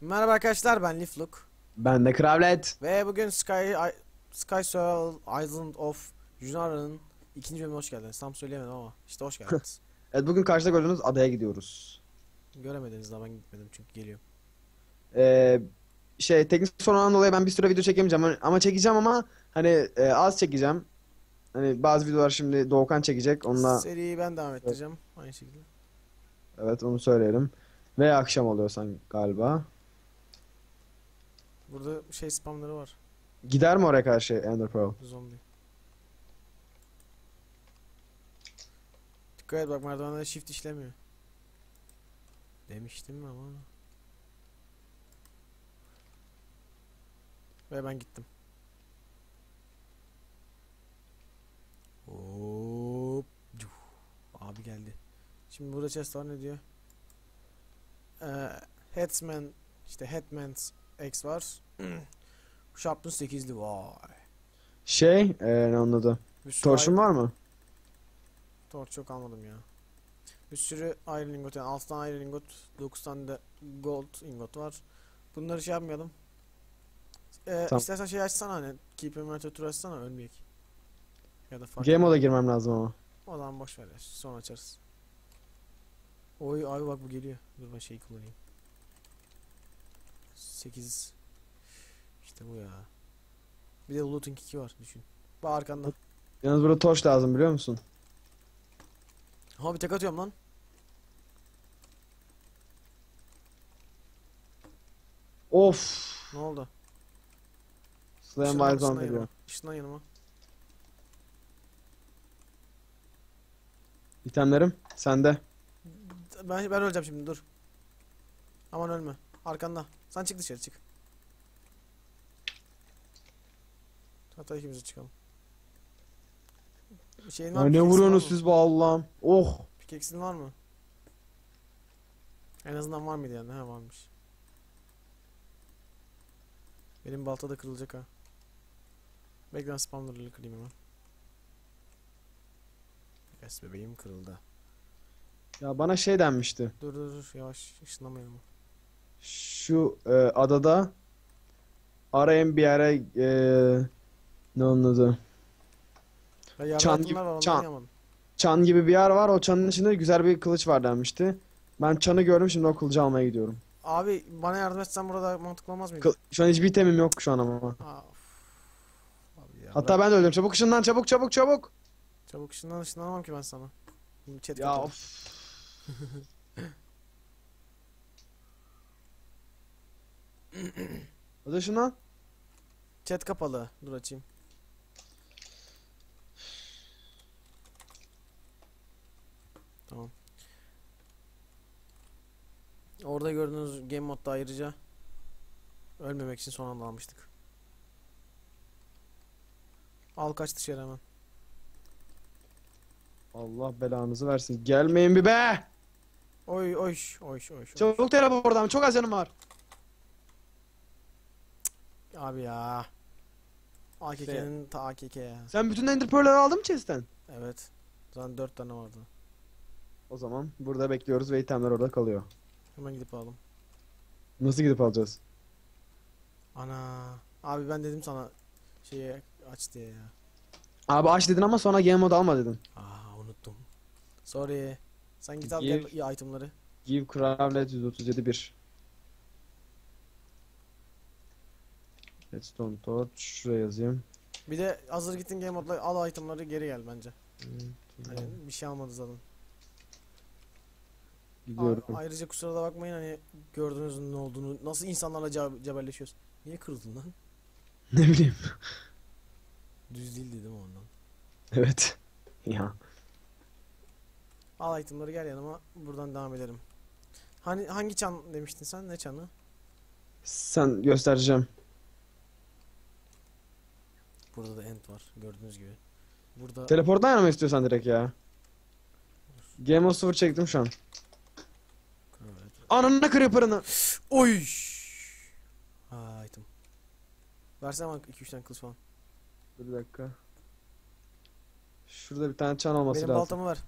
Merhaba arkadaşlar ben Lifluk Ben de Kravlet. ve bugün Sky I- Sky Soul Island of Junara'nın ikinci bölümüne hoş geldiniz. Tam söyleyemedim ama işte hoş geldiniz. Evet bugün karşıda gördüğünüz adaya gidiyoruz. Göremediniz daha ben gitmedim çünkü geliyorum. Ee, şey teknik sorundan dolayı ben bir süre video çekemeyeceğim ama çekeceğim ama hani e, az çekeceğim. Hani bazı videolar şimdi Doğukan çekecek. Onunla Seriyi ben devam ettireceğim aynı şekilde. evet onu söyleyelim. Ve akşam oluyor sanki galiba. Burada şey spamları var. Gider mi oraya karşı Ender Pearl? Zombi. Dikkat et bak merdivenlerde shift işlemiyor. Demiştim ama. Ve ben gittim. Hop. Abi geldi. Şimdi burada chest var ne diyor? Ee, Headsman işte Headman's X var. Sharpness 8'li vay. Şey e, ne onun adı? Bir sürü Torşun var mı? Torç çok almadım ya. Bir sürü iron ingot yani 6 tane iron ingot, 9 tane de gold ingot var. Bunları şey yapmayalım. Ee, Tamam. istersen şey açsana hani Keep Inventory tur açsana ölmeyek. Ya da fark Game moda girmem lazım ama. O zaman boş ver sonra açarız. Oy abi bak bu geliyor. Dur ben şeyi kullanayım. 8 İşte bu ya. Bir de looting 2 var düşün. Bak arkanda. Yalnız burada torç lazım biliyor musun? Ha bir tek atıyorum lan. Of. Ne oldu? Işınlan Zone geliyor. Işınlan yanıma. İtemlerim sende. Ben, ben öleceğim şimdi dur. Aman ölme. Arkanda. Sen çık dışarı çık. Hatta ikimiz çıkalım. Şeyin var Ya mı? ne vuruyorsunuz siz bu Allah'ım? Oh. Pickaxe'in var mı? En azından var mıydı yani? Ha varmış. Benim balta da kırılacak ha. Bekle ben spawner'ları kırayım hemen. Yes bebeğim kırıldı. Ya bana şey denmişti. Dur dur dur yavaş ışınlamayalım. Şu e, adada arayın bir yere e, ne onun adı? Ya Çan gibi- çan. Çan gibi bir yer var. O çanın içinde güzel bir kılıç var denmişti. Ben çanı gördüm şimdi o kılıcı almaya gidiyorum. Abi bana yardım etsen burada mantıklı olmaz mıydı? Kıl- şu an hiçbir itemim yok şu an ama. Aa, of. Abi ya, Hatta ben de öldüm. Çabuk ışından çabuk çabuk çabuk. Çabuk ışınlan ışınlanamam ki ben sana. Chat Ya of. Hadi ışından. Chat kapalı. Dur açayım. Tamam. Orada gördüğünüz game modda ayrıca ölmemek için son anda almıştık. Al kaç dışarı hemen. Allah belanızı versin. Gelmeyin bir be. Oy oy oy oy. Çabuk teleport oradan. Çok az canım var. Abi ya. AKK'nin ta AKK ya. Sen bütün Ender Pearl'leri aldın mı chest'ten? Evet. Zaten 4 tane vardı. O zaman burada bekliyoruz ve itemler orada kalıyor. Hemen gidip alalım. Nasıl gidip alacağız? Ana. Abi ben dedim sana şeyi aç diye ya. Abi aç dedin ama sonra game mode alma dedin. Aa unuttum. Sorry. Sen git al gel itemları. Give Cravlet 137 1. Redstone torch şuraya yazayım. Bir de hazır gittin game modla al itemları geri gel bence. Hani bir şey almadı zaten. Gidiyorum. A- ayrıca kusura da bakmayın hani gördüğünüz ne olduğunu nasıl insanlarla ce- cebelleşiyoruz. Niye kırıldın lan? ne bileyim. Düz değil dedim ondan. Evet. Ya. Al itemları gel yanıma buradan devam edelim. Hani hangi çan demiştin sen? Ne çanı? Sen göstereceğim. Burada da end var gördüğünüz gibi. Burada Teleporttan yana mı istiyorsan direkt ya? Game of 0 çektim şu an. Evet. Ananı creeper'ını. Oy. Ha item. Versene bana 2-3 tane kılıç falan. Dur bir dakika. Şurada bir tane çan olması Benim lazım. baltamı ver.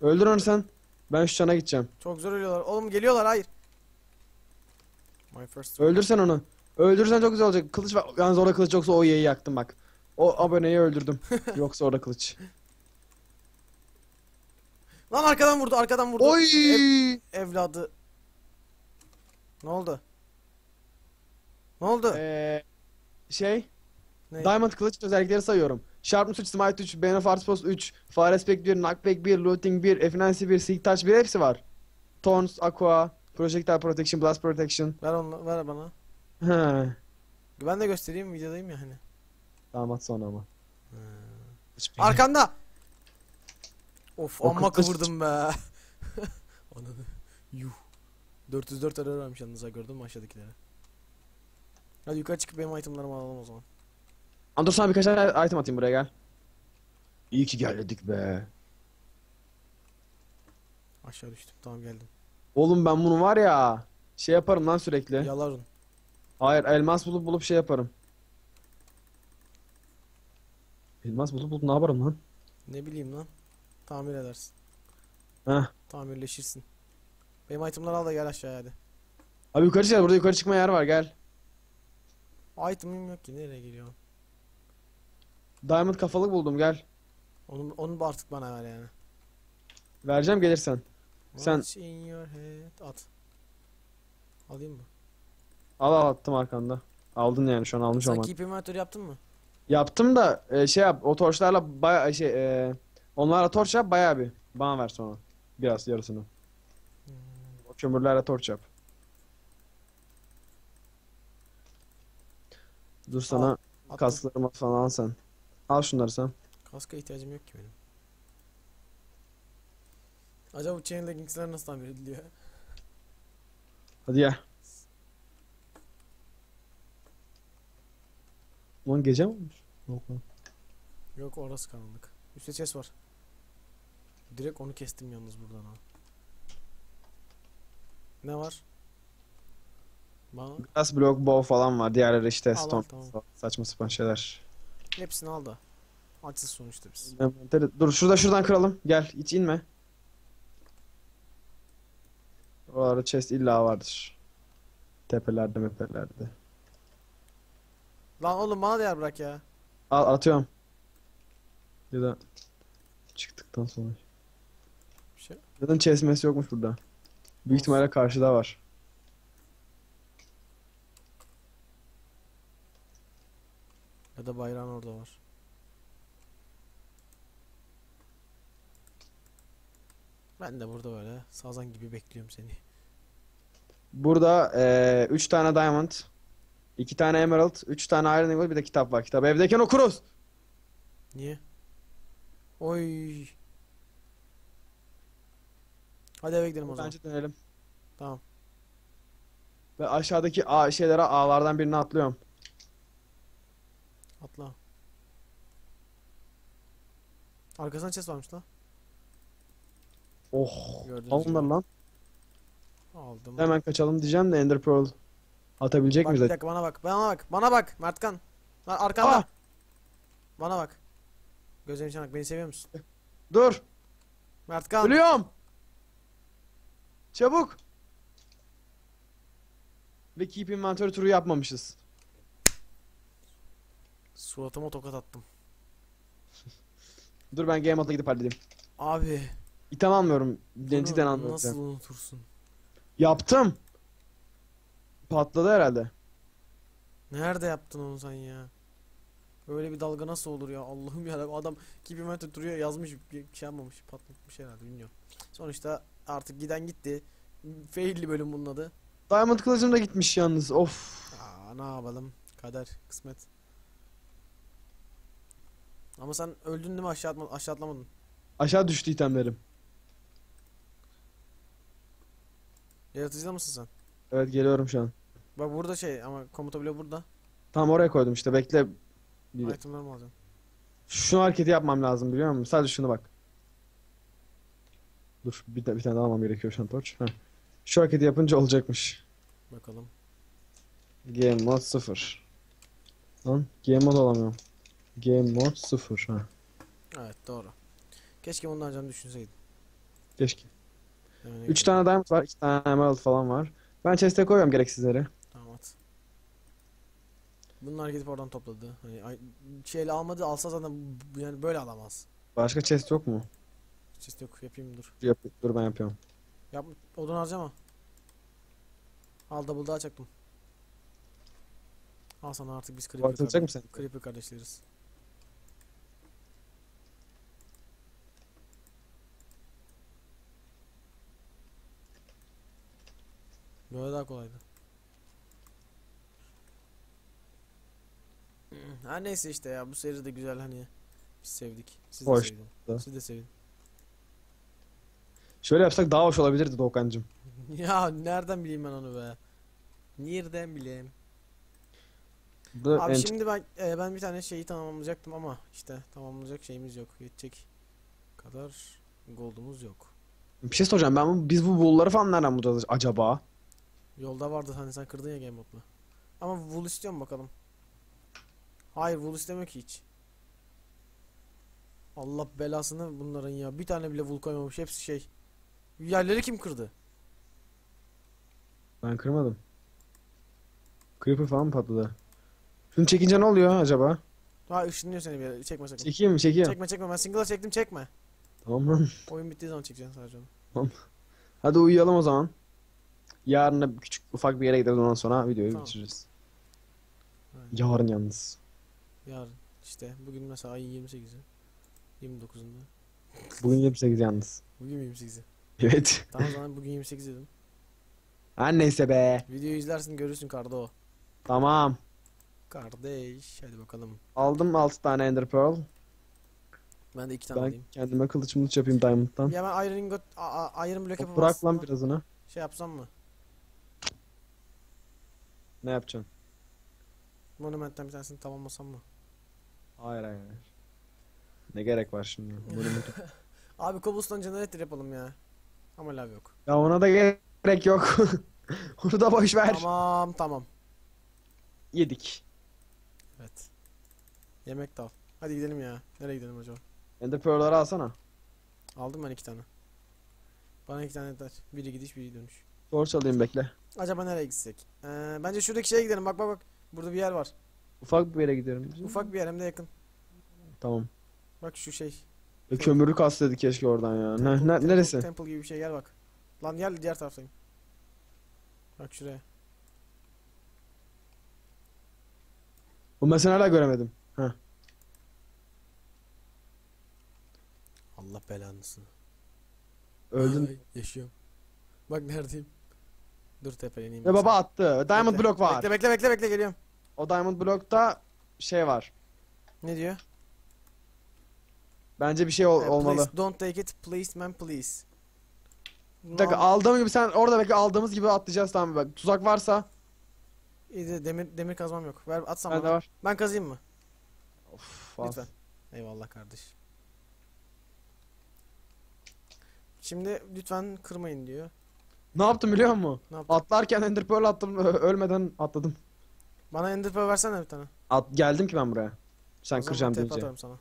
Öldür onu sen. Ben şu çana gideceğim. Çok zor ölüyorlar. Oğlum geliyorlar hayır. My first. Öldürsen onu. Öldürsen çok güzel olacak. Kılıç var. Yalnız orada kılıç yoksa o yeyi yaktım bak. O aboneyi öldürdüm. yoksa orada kılıç. Lan arkadan vurdu arkadan vurdu. Oy! Ev- evladı. Ne oldu? Ne oldu? Ee, şey. Ne? Diamond kılıç özellikleri sayıyorum. Sharpness 3, Smite 3, Bane of Arts Post 3, Fire Aspect 1, Knockback 1, Looting 1, Efficiency 1, Seek Touch 1 hepsi var. Thorns, Aqua, Projectile Protection, Blast Protection. Ver onu ver bana. He. Ben de göstereyim videodayım ya hani. Tamam at sonra ama. Arkanda. Of O amma kıvırdım be. Ananı. Yuh. 404 error vermiş yalnız ha gördün mü aşağıdakilere? Hadi yukarı çıkıp benim itemlarımı alalım o zaman. Ama dur sana birkaç tane item atayım buraya gel. İyi ki geldik be. Aşağı düştüm tamam geldim. Oğlum ben bunu var ya şey yaparım lan sürekli. Yalarun. Hayır elmas bulup bulup şey yaparım. Elmas bulup bulup ne yaparım lan? Ne bileyim lan. Tamir edersin. Heh. Tamirleşirsin. Benim itemları al da gel aşağıya hadi. Abi yukarı çık burada yukarı çıkma yer var gel. Item'ım yok ki nereye geliyor? Diamond kafalık buldum gel. Onu, onu artık bana ver yani. Vereceğim gelirsen. Sen- What's in your head? At. Alayım mı? Al al attım arkanda. Aldın yani şu an almış Sen olman. keep inventory yaptın mı? Yaptım da e, şey yap o torçlarla baya şey e, onlarla torç yap bayağı bir. Bana ver sonra. Biraz yarısını. Hmm. O kömürlerle torç yap. Dur sana Attım. kasklarımı falan al sen. Al şunları sen. Kaska ihtiyacım yok ki benim. Acaba bu chain leggings'ler nasıl tamir ediliyor? Hadi gel. Lan gece mi olmuş? Yok lan. Yok orası karanlık. Üstte chest var. Direkt onu kestim yalnız buradan ha. Ne var? Bana Glass block bow falan var. Diğerleri işte Al, al, stone. tamam. Saçma sapan şeyler. hepsini al da. Açsız sonuçta biz. Dur şurada şuradan kıralım. Gel hiç inme. Oralarda chest illa vardır. Tepelerde mepelerde. Lan oğlum bana da yer bırak ya. Al atıyorum. Ya da çıktıktan sonra. Bir şey. Zaten chest mess yokmuş burada. Büyük Olsun. ihtimalle karşıda var. Ya da bayrağın orada var. Ben de burada böyle sazan gibi bekliyorum seni. Burada 3 tane diamond, 2 tane emerald, 3 tane iron eagle bir de kitap var. Kitap evdeyken okuruz. Niye? Oy. Hadi eve gidelim o zaman. Bence dönelim. Tamam. Ve aşağıdaki ağ şeylere ağlardan birini atlıyorum. Atla. Arkasına chest varmış lan. Oh. Gördüğünüz Al gibi. bunları lan. Aldım. Hemen kaçalım diyeceğim de Ender Pearl atabilecek Bak miyiz? dakika bana bak. Bana bak. Bana bak Mertkan. Lan arkanda. Ah! Bana bak. Gözlerim içine bak. Beni seviyor musun? Dur. Mertkan. Ölüyorum. Çabuk. Ve keep inventory turu yapmamışız. Suratıma tokat attım. Dur ben game mode'a gidip halledeyim. Abi. İtem almıyorum. Bunu almıyorum. Nasıl unutursun? Yaptım. Patladı herhalde. Nerede yaptın onu sen ya? Böyle bir dalga nasıl olur ya? Allah'ım ya adam gibi metre duruyor yazmış bir şey yapmamış patlatmış herhalde bilmiyorum. Sonuçta artık giden gitti. Failli bölüm bunun adı. Diamond kılıcım da gitmiş yalnız. Of. Aa, ne yapalım? Kader, kısmet. Ama sen öldün değil mi aşağı, atma, aşağı atlamadın. Aşağı düştü itemlerim. Yaratıcıda mısın sen? Evet geliyorum şu an. Bak burada şey ama komuta bile burada. Tam oraya koydum işte bekle. Bir- Itemler mi alacaksın? Şu hareketi yapmam lazım biliyor musun? Sadece şunu bak. Dur bir, bir tane daha almam gerekiyor şu an. Heh. Şu hareketi yapınca olacakmış. Bakalım. Game mode 0. Lan game mode alamıyorum. Game mode 0 ha. Evet doğru. Keşke bundan önce düşünseydim. Keşke. Hemen 3 tane diamond var, 2 tane emerald falan var. Ben chest'e koyuyorum gereksizleri. Bunlar gidip oradan topladı. Hani şeyle almadı alsa zaten yani böyle alamaz. Başka chest yok mu? Chest yok yapayım dur. Yap, dur ben yapıyorum. Yap odun harcama. Al double daha çaktım. Al sana artık biz creeper, kardeş- mı sen? creeper kardeşleriz. Böyle daha kolaydı. Her neyse işte ya bu seri de güzel hani biz sevdik. Siz de Hoş sevdin. Siz de sevin. Şöyle yapsak daha hoş olabilirdi Doğukan'cım. Ya nereden bileyim ben onu be? Nereden bileyim? Bu Abi en- şimdi ben e, ben bir tane şeyi tamamlayacaktım ama işte tamamlayacak şeyimiz yok. Yetecek kadar gold'umuz yok. Bir şey soracağım ben bu, biz bu wool'ları falan nereden bulacağız acaba? Yolda vardı hani sen kırdın ya game. Ama wool istiyorum bakalım. Hayır wool istemiyor ki hiç. Allah belasını bunların ya. Bir tane bile wool koymamış. Hepsi şey. Yerleri kim kırdı? Ben kırmadım. Creeper falan patladı? Şunu çekince ne oluyor acaba? Ha ışınlıyor seni bir yere. Çekme sakın. Çekeyim mi çekeyim. Çekme çekme. Ben single'a çektim çekme. Tamam lan. Oyun bittiği zaman çekeceksin sadece onu. Hadi uyuyalım o zaman. Yarın da küçük ufak bir yere gideriz ondan sonra videoyu Tamam. bitiririz. Aynen. Yarın yalnız. Yarın işte bugün mesela ayın 28'i 29'unda Bugün 28 yalnız. bugün mü 28'i Evet. tamam o zaman bugün 28 dedim Her neyse be. videoyu izlersin görürsün Kardo Tamam. kardeş hadi bakalım Aldım 6 tane Ender Pearl. ben de iki tane Ben alayım kendime kılıç mılıç yapayım Diamond'dan. ya ben Iron Got a- a- Iron Block yapıp Bırak lan birazını. şey yapsam mı Ne yapacaksın? Monument'ten bir tanesini tamamlasam mı Hayır hayır. Ne gerek var şimdi? Monument- abi cobblestone generator yapalım ya ama lav yok ya ona da gerek yok. Onu da boş ver. tamam tamam Yedik. evet yemek de al hadi gidelim ya nereye gidelim acaba Ender Pearl'ları alsana. aldım ben iki tane bana iki tane yeter biri gidiş biri dönüş Torç alayım bekle. Acaba nereye gitsek? Ee, bence şuradaki şeye gidelim. Bak bak bak. Burada bir yer var. Ufak bir yere gidiyorum. Ufak bir yer hem de yakın. Tamam. Bak şu şey. E, kömürü kastedi keşke oradan ya. Ne, Temple- ne- temple- neresi? Temple gibi bir şey gel bak. Lan gel diğer taraftayım. Bak şuraya. Bu mesela hala göremedim. Heh. Allah belanısını. Öldün. Ay, yaşıyorum. Bak neredeyim. Dur tepeleneyim. Ve baba attı. Diamond Bekle, block var. Bekle bekle bekle bekle geliyorum. O Diamond block'ta şey var. Ne diyor? Bence bir şey ol- olmalı. Please, don't take it. Please man please. Bir dakika aldığım gibi sen orada bekle aldığımız gibi atlayacağız tamam bak. Tuzak varsa iyi de demir, demir kazmam yok. Ver atsam bana. var. Ben kazayım mı? Of. Lütfen. Eyvallah kardeş. Şimdi lütfen kırmayın diyor. Ne yaptım biliyor musun? Ne yaptın? Atlarken Ender Pearl attım ölmeden atladım. Bana ender pearl versene bir tane. At, geldim ki ben buraya. Sen O kıracağım deyince. atarım sana.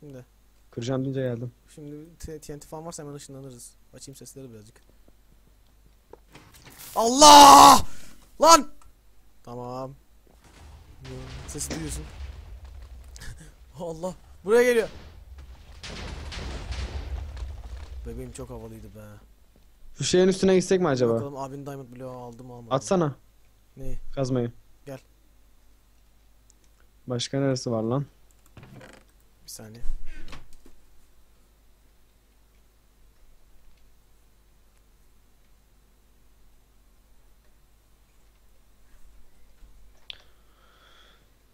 Şimdi. Kıracağım deyince geldim. Şimdi TNT falan varsa hemen ışınlanırız. Açayım sesleri birazcık. Allah! Lan! Tamam. Sesi duyuyorsun. Allah! Buraya geliyor. Bebeğim çok havalıydı be. Şu şeyin üstüne gitsek mi acaba? Bakalım abinin diamond bloğu aldım almadım. Atsana Neyi? kazmayı. Gel. Başka neresi var lan? Bir saniye.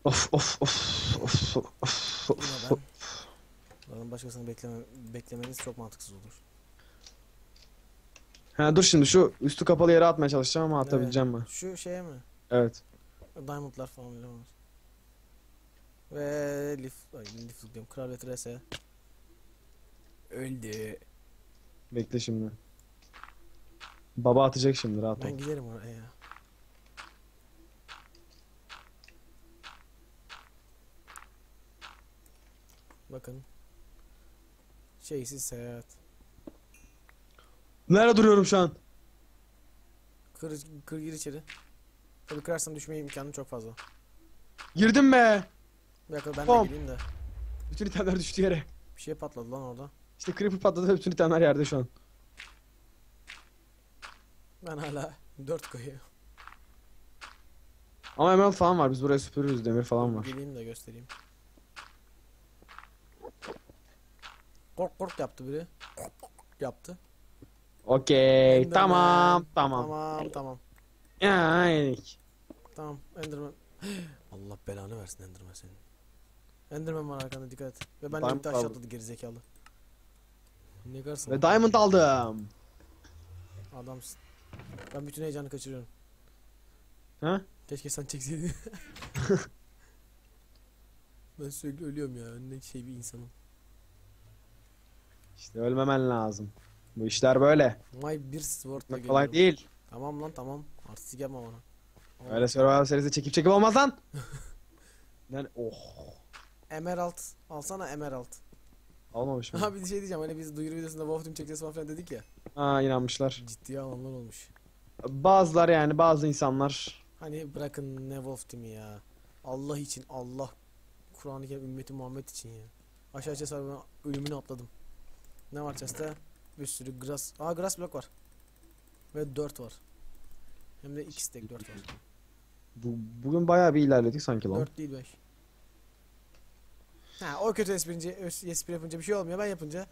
Of of of of of Yine of. ben. Zaten başkasını bekleme, beklemeniz çok mantıksız olur. Ha dur şimdi şu üstü kapalı yere atmaya çalışacağım ama atabileceğim mi? Şu şeye mi? Evet. Diamondlar falan öyle var. Ve Leaf, ay Leaf diyorum. Kraliyet RS. Öldü. Bekle şimdi. Baba atacak şimdi rahat ol. Ben giderim oraya ya. Bakın. Şeysiz seyahat. Nerede duruyorum şu an? Kır, kır gir içeri. Tabii kırarsan düşme imkanı çok fazla. Girdim be. Bir dakika ben Bom. de gireyim de. Bütün itemler düştü yere. Bir şey patladı lan orada. İşte creeper patladı bütün itemler yerde şu an. Ben hala 4 koyuyor. Ama emerald falan var. Biz buraya süpürürüz. Demir falan var. Geleyim de göstereyim. Kork kork yaptı biri. Kork kork yaptı. Okey. Enderman. Tamam. Tamam. Tamam tamam. Ya, yedik. Tamam Enderman. Allah belanı versin Enderman senin. Enderman var arkanda dikkat et. Ve ben taş aldım. atladı gerizekalı. Ne karsın? Ve diamond aldım. Adamsın. Ben bütün heyecanı kaçırıyorum. Ha? Keşke sen çekseydin. ben sürekli ölüyorum ya. Önündeki şey bir insanım. İşte ölmemen lazım. Bu işler böyle. My bir sword'la kolay değil. Tamam lan tamam. Artistik yapma bana. Tamam. Öyle survival serisi çekip çekip olmaz lan. Yani oh. Emerald. Alsana Emerald. Almamış mı? Abi bir şey diyeceğim. Hani biz duyuru videosunda Wolf Team çekeceğiz falan filan dedik ya. Ha inanmışlar. Ciddiye alanlar olmuş. Bazılar yani bazı insanlar. Hani bırakın ne Wolf Team'i ya. Allah için Allah. Kur'an-ı Kerim ümmeti Muhammed için ya. Aşağı çesar ölümünü atladım. Ne var chest'te? Bir sürü grass. Aa grass block var. Ve 4 var. Hem de 2 stack 4 var. Bu, bugün bayağı bir ilerledik sanki lan. 4 değil 5. Ha o kötü esprince, espri yapınca bir şey olmuyor. Ben yapınca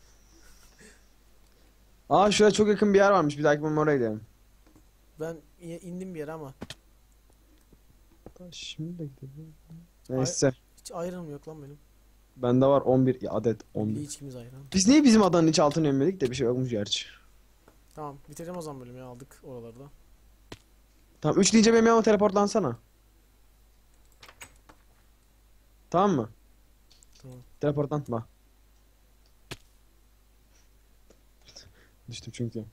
Aa şuraya çok yakın bir yer varmış. Bir dahaki bölüm oraya gidelim. ben indim bir yere ama Şimdi de gidelim. Neyse. hiç ayrılım yok lan benim. Bende var 11 adet 11. Milli içkimiz ayrılım. Biz niye bizim adanın hiç altını yemedik de bir şey yokmuş gerçi. Tamam bitirelim o zaman bölümü aldık oralarda. Tamam 3 deyince benim yanıma teleportlansana. Tamam mı? Tamam. Teleportlanma. Düştüm çünkü.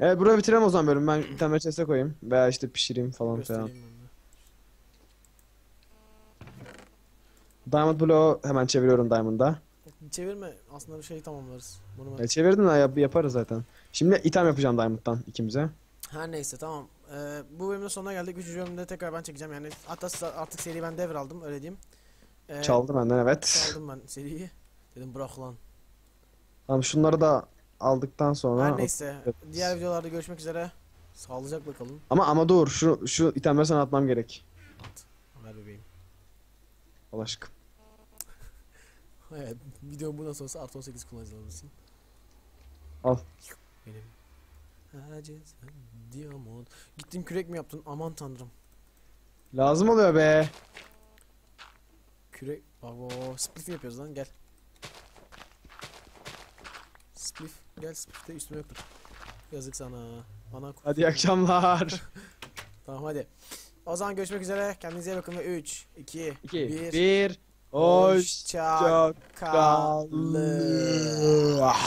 Evet buraya bitirelim o zaman bölüm. Ben bir tane koyayım. Veya işte pişireyim falan. Göstereyim ben Diamond Block'u hemen çeviriyorum Diamond'a. Çevirme aslında bir şey tamamlarız. Bunu ben... E, çevirdim de yap- yaparız zaten. Şimdi item yapacağım Diamond'dan ikimize. Her neyse tamam. Ee, bu bölümün sonuna geldik. Üçüncü bölümde tekrar ben çekeceğim yani. Hatta artık seriyi ben devraldım öyle diyeyim. Ee, Çaldı benden evet. Çaldım ben seriyi. Dedim bırak lan. Tamam şunları da aldıktan sonra. Her neyse. Evet. Diğer videolarda görüşmek üzere. Sağlıcakla kalın. Ama ama dur şu şu itemleri sana atmam gerek. At. Ver bebeğim. Allah aşkına. Evet. Video bundan sonrası artı 18 kullanıcılar mısın? Al. Benim. Haciz diamond. Gittin kürek mi yaptın? Aman tanrım. Lazım oluyor be. Kürek. Bak o split mi yapıyoruz lan gel. Spliff. Gel spliff de üstüme yoktur. Yazık sana. Bana Hadi iyi akşamlar. Tamam hadi. O zaman görüşmek üzere. Kendinize iyi bakın ve 3, 2, 2 1. 1 Hoşça Hoşça kal. kalın.